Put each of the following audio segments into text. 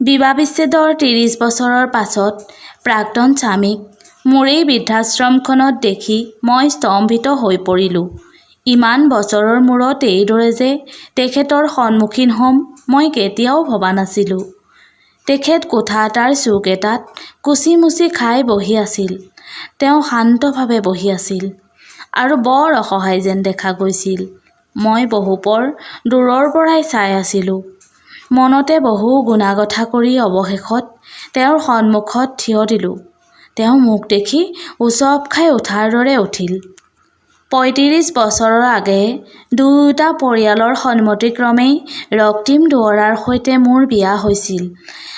বিবাহ বিচ্ছেদৰ ত্ৰিছ বছৰৰ পাছত প্ৰাক্তন স্বামীক মোৰ এই বৃদ্ধাশ্ৰমখনত দেখি মই স্তম্ভিত হৈ পৰিলোঁ। ইমান বছৰৰ মূৰত এইদৰে যে তেখেতৰ সন্মুখীন হ'ম মই কেতিয়াও ভবা নাছিলোঁ। তেখেত কোঠা এটাৰ চুক এটাত কুচি মুচি খাই বহি আছিল। তেওঁ শান্তভাৱে বহি আছিল আৰু বৰ অসহায় যেন দেখা গৈছিল। মই বহুপৰ দূৰৰ পৰাই চাই আছিলোঁ। মনতে বহু গুণাগথা কৰি অৱশেষত তেওঁৰ সন্মুখত থিয় দিলোঁ। তেওঁ মোক দেখি উচপ খাই উঠাৰ দৰে উঠিল। পঁয়ত্ৰিছ বছৰৰ আগেয়ে দুয়োটা পৰিয়ালৰ সন্মতিক্ৰমেই ৰক্তিম দুৱৰাৰ সৈতে মোৰ বিয়া হৈছিল।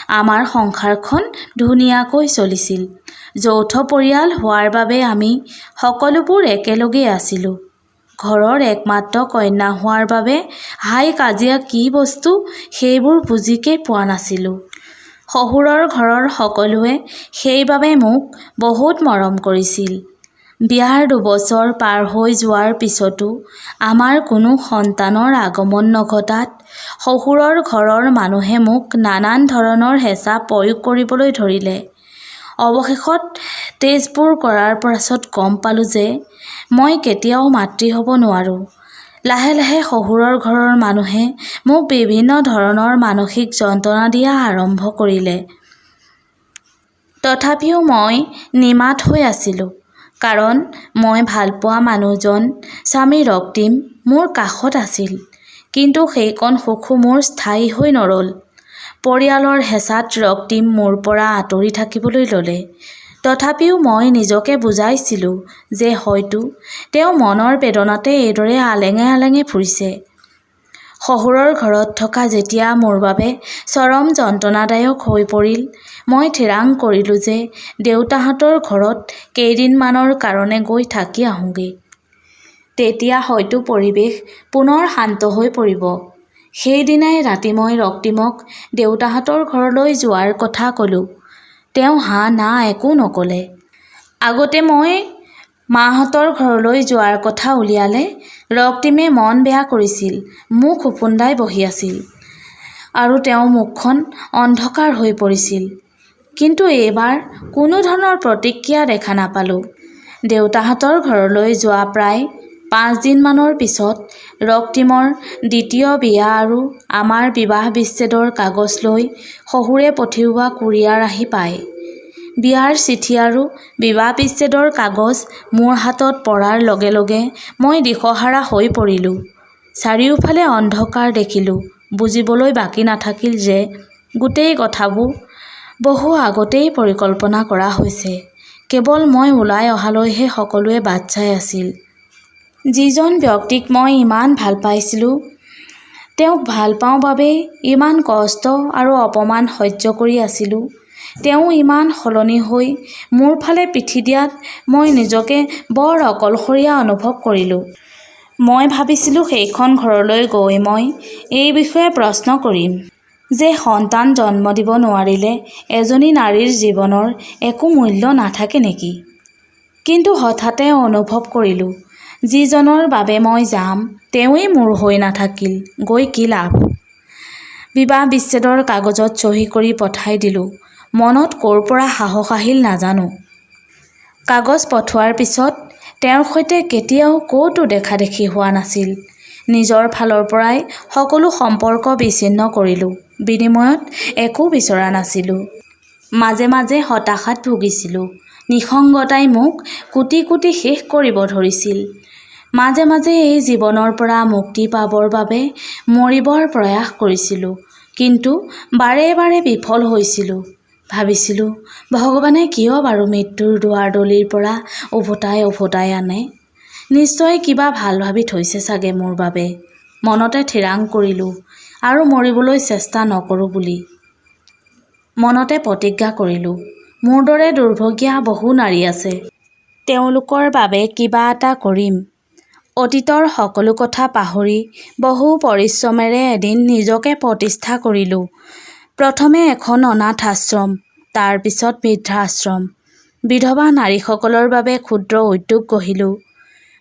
আমাৰ সংসাৰখন ধুনীয়াকৈ চলিছিল। যৌথ পৰিয়াল হোৱাৰ বাবে আমি সকলোবোৰ একেলগেই আছিলোঁ। ঘৰৰ একমাত্ৰ কন্যা হোৱাৰ বাবে হাই কাজিয়া কি বস্তু? সেইবোৰ বুজিকেই পোৱা নাছিলোঁ। শহুৰৰ ঘৰৰ সকলোৱে সেইবাবে মোক বহুত মৰম কৰিছিল। বিয়াৰ দুবছৰ পাৰ হৈ যোৱাৰ পিছতো আমাৰ কোনো সন্তানৰ আগমন নঘটাত শহুৰৰ ঘৰৰ মানুহে মোক নানান ধৰণৰ হেঁচা প্ৰয়োগ কৰিবলৈ ধৰিলে। অৱশেষত টেষ্টবোৰ কৰাৰ পাছত গম পালোঁ যে মই কেতিয়াও মাতৃ হ'ব নোৱাৰোঁ। লাহে লাহে শহুৰৰ ঘৰৰ মানুহে মোক বিভিন্ন ধৰণৰ মানসিক যন্ত্ৰণা দিয়া আৰম্ভ কৰিলে। তথাপিও মই নিমাত হৈ আছিলোঁ কাৰণ মই ভালপোৱা মানুহজন স্বামী ৰক্তিম মোৰ কাষত আছিল কিন্তু সেইকণ সুখো মোৰ স্থায়ী হৈ নৰ'ল। পৰিয়ালৰ হেঁচাত ৰক্তিম মোৰ পৰা আঁতৰি থাকিবলৈ ল'লে। তথাপিও মই নিজকে বুজাইছিলোঁ যে হয়তো তেওঁ মনৰ বেদনাতে এইদৰে আলেঙে আলেঙে ফুৰিছে। শহুৰৰ ঘৰত থকা যেতিয়া মোৰ বাবে চৰম যন্ত্ৰণাদায়ক হৈ পৰিল মই ঠিৰাং কৰিলোঁ যে দেউতাহঁতৰ ঘৰত কেইদিনমানৰ কাৰণে গৈ থাকি আহোঁগৈ। তেতিয়া হয়তো পৰিৱেশ পুনৰ শান্ত হৈ পৰিব। সেইদিনাই ৰাতি মই ৰক্তিমক দেউতাহঁতৰ ঘৰলৈ যোৱাৰ কথা ক'লোঁ। তেওঁ হা না একো নক'লে। আগতে মই মাহঁতৰ ঘৰলৈ যোৱাৰ কথা উলিয়ালে ৰক্তিমে মন বেয়া কৰিছিল মুখ ওফোন্দাই বহি আছিল আৰু তেওঁৰ মুখখন অন্ধকাৰ হৈ পৰিছিল। কিন্তু এইবাৰ কোনো ধৰণৰ প্ৰতিক্ৰিয়া দেখা নাপালোঁ। দেউতাহঁতৰ ঘৰলৈ যোৱা প্ৰায় পাঁচদিনমানৰ পিছত ৰক্তিমৰ দ্বিতীয় বিয়া আৰু আমাৰ বিবাহ বিচ্ছেদৰ কাগজ লৈ শহুৰে পঠিওৱা কুৰিয়াৰ আহি পায়। বিয়াৰ চিঠি আৰু বিবাহ বিচ্ছেদৰ কাগজ মোৰ হাতত পৰাৰ লগে লগে মই দিশহাৰা হৈ পৰিলোঁ। চাৰিওফালে অন্ধকাৰ দেখিলোঁ। বুজিবলৈ বাকী নাথাকিল যে গোটেই কথাবোৰ বহু আগতেই পৰিকল্পনা কৰা হৈছে। কেৱল মই ওলাই অহালৈহে সকলোৱে বাট চাই আছিল। যিজন ব্যক্তিক মই ইমান ভাল পাইছিলোঁ তেওঁক ভাল পাওঁ বাবেই ইমান কষ্ট আৰু অপমান সহ্য কৰি আছিলোঁ। তেওঁ ইমান সলনি হৈ মোৰ ফালে পিঠি দিয়াত মই নিজকে বৰ অকলশৰীয়া অনুভৱ কৰিলোঁ। মই ভাবিছিলোঁ সেইখন ঘৰলৈ গৈ মই এই বিষয়ে প্ৰশ্ন কৰিম যে সন্তান জন্ম দিব নোৱাৰিলে এজনী নাৰীৰ জীৱনৰ একো মূল্য নাথাকে নেকি? কিন্তু হঠাতে অনুভৱ কৰিলোঁ যিজনৰ বাবে মই যাম তেওঁৱেই মোৰ হৈ নাথাকিল গৈ কি লাভ? বিবাহ বিচ্ছেদৰ কাগজত চহী কৰি পঠাই দিলোঁ। মনত ক'ৰ পৰা সাহস আহিল নাজানো। কাগজ পঠোৱাৰ পিছত তেওঁৰ সৈতে কেতিয়াও ক'তো দেখা দেখি হোৱা নাছিল। নিজৰ ফালৰ পৰাই সকলো সম্পৰ্ক বিচ্ছিন্ন কৰিলোঁ। বিনিময়ত একো বিচৰা নাছিলোঁ। মাজে মাজে হতাশাত ভুগিছিলোঁ। নিসংগতাই মোক কুটি কুটি শেষ কৰিব ধৰিছিল। মাজে মাজে এই জীৱনৰ পৰা মুক্তি পাবৰ বাবে মৰিবৰ প্ৰয়াস কৰিছিলোঁ। কিন্তু বাৰে বাৰে বিফল হৈছিলোঁ। ভাবিছিলোঁ ভগৱানে কিয় বাৰু মৃত্যুৰ দুৱাৰদলিৰ পৰা উভতাই উভতাই আনে? নিশ্চয় কিবা ভাল ভাবি থৈছে চাগে মোৰ বাবে। মনতে ঠিৰাং কৰিলোঁ আৰু মৰিবলৈ চেষ্টা নকৰোঁ বুলি। মনতে প্ৰতিজ্ঞা কৰিলোঁ মোৰ দৰে দুৰ্ভগীয়া বহু নাৰী আছে। তেওঁলোকৰ বাবে কিবা এটা কৰিম। অতীতৰ সকলো কথা পাহৰি বহু পৰিশ্ৰমেৰে এদিন নিজকে প্ৰতিষ্ঠা কৰিলোঁ। প্ৰথমে এখন অনাথ আশ্ৰম তাৰ পিছত বৃদ্ধাশ্ৰম। বিধৱা নাৰীসকলৰ বাবে ক্ষুদ্ৰ উদ্যোগ গঢ়িলোঁ।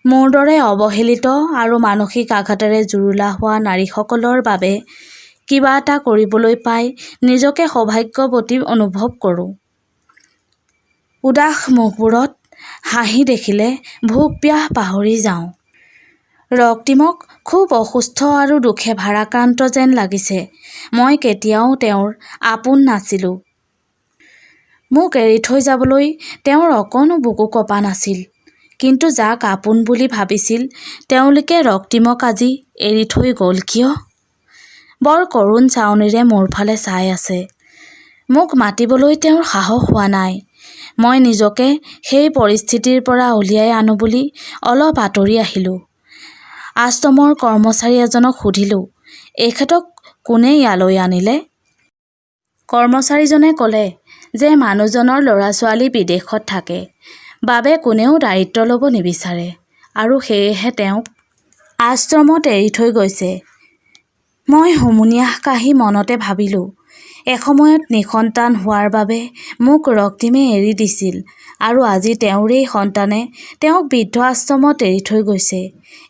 মোৰ দৰে অৱহেলিত আৰু মানসিক আঘাতেৰে জুৰুলা হোৱা নাৰীসকলৰ বাবে কিবা এটা কৰিবলৈ পাই নিজকে সৌভাগ্যৱতী অনুভৱ কৰোঁ। উদাস মুখবোৰত হাঁহি দেখিলে ভোক পিয়াহ পাহৰি যাওঁ। ৰক্তিমক খুব অসুস্থ আৰু দুখে ভাৰাক্ৰান্ত যেন লাগিছে। মই কেতিয়াও তেওঁৰ আপোন নাছিলোঁ। মোক এৰি থৈ যাবলৈ তেওঁৰ অকণো বুকু কপা নাছিল। কিন্তু যাক আপোন বুলি ভাবিছিল তেওঁলোকে ৰক্তিমক আজি এৰি থৈ গ'ল কিয়? বৰ কৰুণ চাৱনিৰে মোৰ ফালে চাই আছে। মোক মাতিবলৈ তেওঁৰ সাহস হোৱা নাই। মই নিজকে সেই পৰিস্থিতিৰ পৰা উলিয়াই আনো বুলি অলপ আঁতৰি আহিলোঁ। আশ্ৰমৰ কৰ্মচাৰী এজনক সুধিলোঁ এখেতক কোনে ইয়ালৈ আনিলে? কৰ্মচাৰীজনে ক'লে, যে মানুহজনৰ ল'ৰা ছোৱালী বিদেশত থাকে, বাবে কোনেও দায়িত্ব ল'ব নিবিচাৰে, আৰু সেয়েহে তেওঁক আশ্ৰমত এৰি থৈ গৈছে। মই হুমুনিয়াহ কাঢ়ি মনতে ভাবিলোঁ এসময়ত নিসন্তান হোৱাৰ বাবে মোক ৰক্তিমে এৰি দিছিল আৰু আজি তেওঁৰেই সন্তানে তেওঁক বৃদ্ধ আশ্ৰমত এৰি থৈ গৈছে।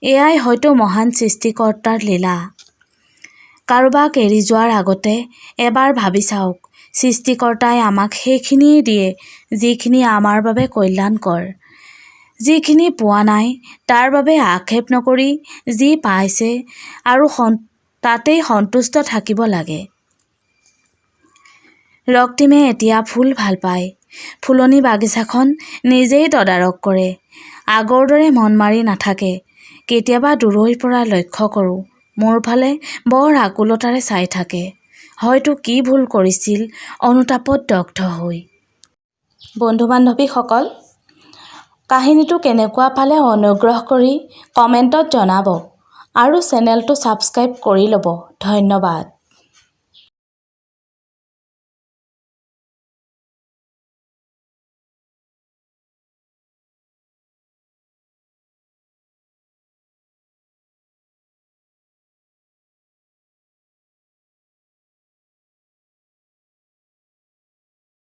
এয়াই হয়তো মহান সৃষ্টিকৰ্তাৰ লীলা। কাৰোবাক এৰি যোৱাৰ আগতে এবাৰ ভাবি চাওক সৃষ্টিকৰ্তাই আমাক সেইখিনিয়ে দিয়ে যিখিনি আমাৰ বাবে কল্যাণকৰ। যিখিনি পোৱা নাই তাৰ বাবে আক্ষেপ নকৰি যি পাইছে আৰু তাতেই সন্তুষ্ট থাকিব লাগে। ৰক্তিমে এতিয়া ফুল ভাল পায়। ফুলনি বাগিচাখন নিজেই তদাৰক কৰে। আগৰ দৰে মন মাৰি নাথাকে। কেতিয়াবা দূৰৈৰ পৰা লক্ষ্য কৰোঁ। মোৰ ফালে বৰ আকুলতাৰে চাই থাকে। হয়তো কি ভুল কৰিছিল অনুতাপত দগ্ধ হৈ। বন্ধু বান্ধৱীসকল কাহিনীটো কেনেকুৱা পালে অনুগ্ৰহ কৰি কমেণ্টত জনাব আৰু চেনেলটো ছাবস্ক্ৰাইব কৰি ল'ব। ধন্যবাদ।